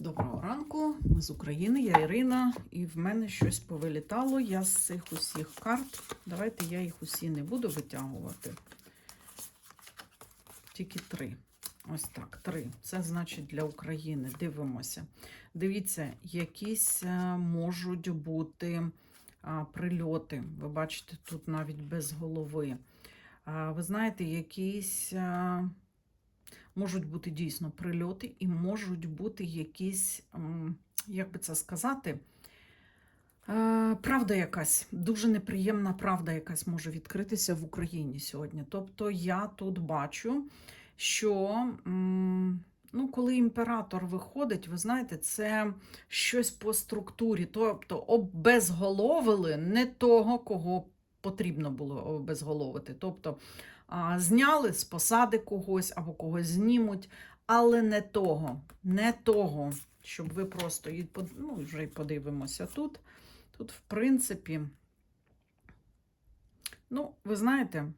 Доброго ранку, ми з України, я Ірина, і в мене щось повилітало. Я з цих усіх карт. Давайте я їх усі не буду витягувати. Тільки три. Ось так, три. Це значить для України. Дивимося. Дивіться, якісь е, можуть бути прильоти. Ви бачите, тут навіть без голови. Ви знаєте, якісь. Можуть бути дійсно прильоти, і можуть бути якісь, як би це сказати, е, правда якась, дуже неприємна правда якась може відкритися в Україні сьогодні. Тобто я тут бачу, що. Ну, коли імператор виходить, ви знаєте, це щось по структурі, тобто обезголовили не того, кого потрібно було обезголовити. Тобто зняли з посади когось або когось знімуть, але не того, не того, щоб ви просто і ну, вже й подивимося тут. Тут, в принципі, ну, ви знаєте,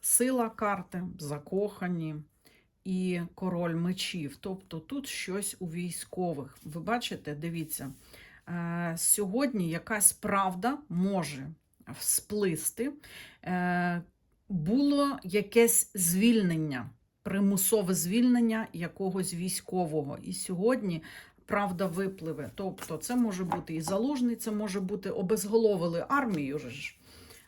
сила карти, закохані і король мечів. Тобто тут щось у військових. Ви бачите, дивіться, е, сьогодні якась правда може всплисти. Було якесь звільнення, примусове звільнення якогось військового. І сьогодні правда випливе. Тобто, це може бути і залужний, це може бути обезголовили армію. ж.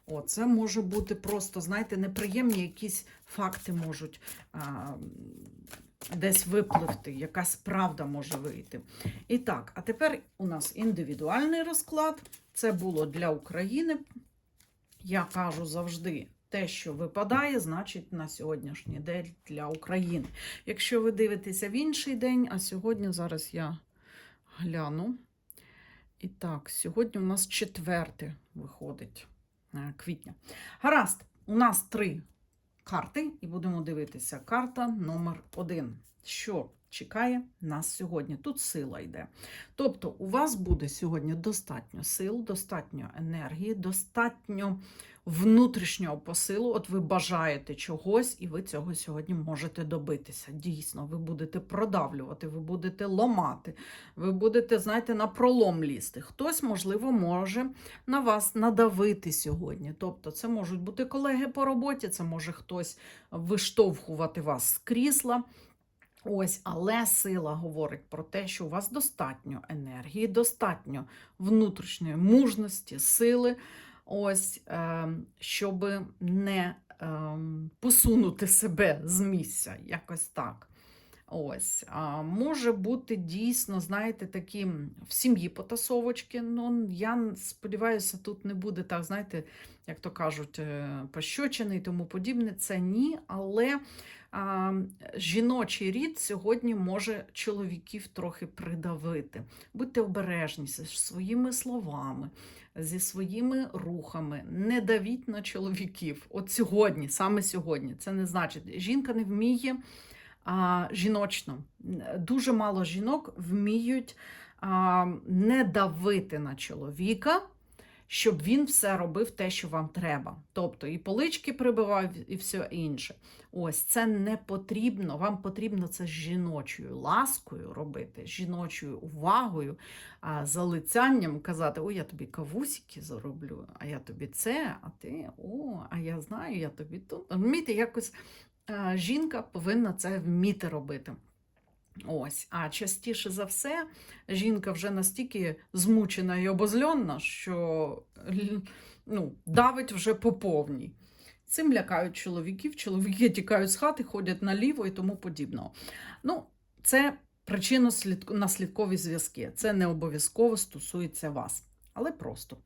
О, це може бути просто, знаєте, неприємні якісь факти можуть а, десь випливти, якась правда може вийти. І так, а тепер у нас індивідуальний розклад. Це було для України. Я кажу завжди. Те, що випадає, значить на сьогоднішній день для України. Якщо ви дивитеся в інший день, а сьогодні зараз я гляну. І так, сьогодні у нас четверте виходить е, квітня. Гаразд, у нас три карти, і будемо дивитися. Карта номер один. Що чекає нас сьогодні? Тут сила йде. Тобто, у вас буде сьогодні достатньо сил, достатньо енергії, достатньо внутрішнього посилу. От ви бажаєте чогось, і ви цього сьогодні можете добитися. Дійсно, ви будете продавлювати, ви будете ломати, ви будете, знаєте, на пролом лізти. Хтось, можливо, може на вас надавити сьогодні. Тобто, це можуть бути колеги по роботі, це може хтось виштовхувати вас з крісла. Ось, але сила говорить про те, що у вас достатньо енергії, достатньо внутрішньої мужності, сили, ось, е, щоб не е, посунути себе з місця, якось так. Ось, а може бути дійсно, знаєте, такі в сім'ї потасовочки. Ну, я сподіваюся, тут не буде так, знаєте, як то кажуть, е, пощочини і тому подібне. Це ні, але а, жіночий рід сьогодні може чоловіків трохи придавити. Будьте обережні зі своїми словами, зі своїми рухами. Не давіть на чоловіків. От сьогодні, саме сьогодні. Це не значить, жінка не вміє а, жіночно. Дуже мало жінок вміють а, не давити на чоловіка. Щоб він все робив те, що вам треба. Тобто і полички прибивав, і все інше. Ось це не потрібно. Вам потрібно це з жіночою ласкою робити, з жіночою увагою, а, залицянням казати: Ой, я тобі кавусики зароблю, а я тобі це, а ти, о, а я знаю, я тобі тут. Розумієте, якось жінка повинна це вміти робити. Ось, а частіше за все, жінка вже настільки змучена і обозльонна, що ну, давить вже по повній. Цим лякають чоловіків, чоловіки тікають з хати, ходять наліво і тому подібного. Ну, це причинно-наслідкові зв'язки. Це не обов'язково стосується вас, але просто.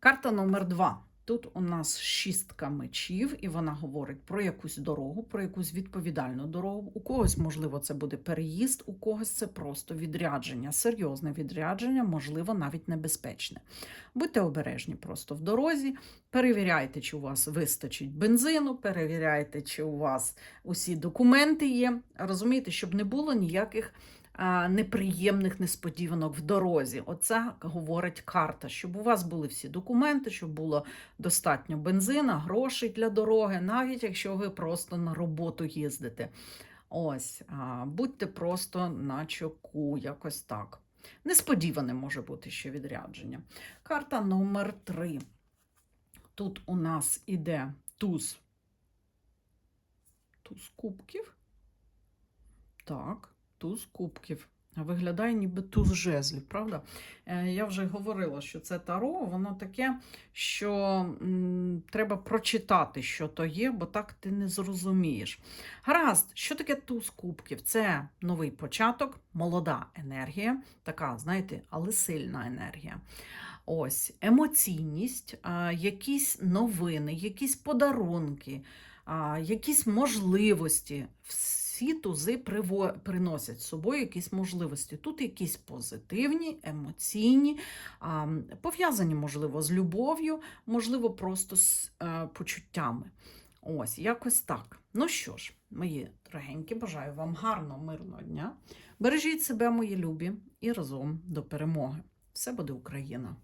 Карта номер два. Тут у нас шістка мечів, і вона говорить про якусь дорогу, про якусь відповідальну дорогу. У когось, можливо, це буде переїзд, у когось це просто відрядження, серйозне відрядження, можливо, навіть небезпечне. Будьте обережні просто в дорозі, перевіряйте, чи у вас вистачить бензину, перевіряйте, чи у вас усі документи є. Розумієте, щоб не було ніяких неприємних несподіванок в дорозі. Оце говорить карта, щоб у вас були всі документи, щоб було достатньо бензина, грошей для дороги, навіть якщо ви просто на роботу їздите. Ось, будьте просто на чоку, якось так. Несподіване може бути ще відрядження. Карта номер 3. Тут у нас іде туз. Туз кубків. Так, туз кубків. Виглядає ніби туз жезлів, правда? Е, Я вже говорила, що це таро, воно таке, що треба прочитати, що то є, бо так ти не зрозумієш. Гаразд, що таке туз кубків? Це новий початок, молода енергія, така, знаєте, але сильна енергія. Ось емоційність, якісь новини, якісь подарунки, якісь можливості. Всі тузи приносять з собою якісь можливості. Тут якісь позитивні, емоційні, пов'язані, можливо, з любов'ю, можливо, просто з е, почуттями. Ось, якось так. Ну що ж, мої дорогенькі, бажаю вам гарного, мирного дня. Бережіть себе, мої любі, і разом до перемоги. Все буде Україна!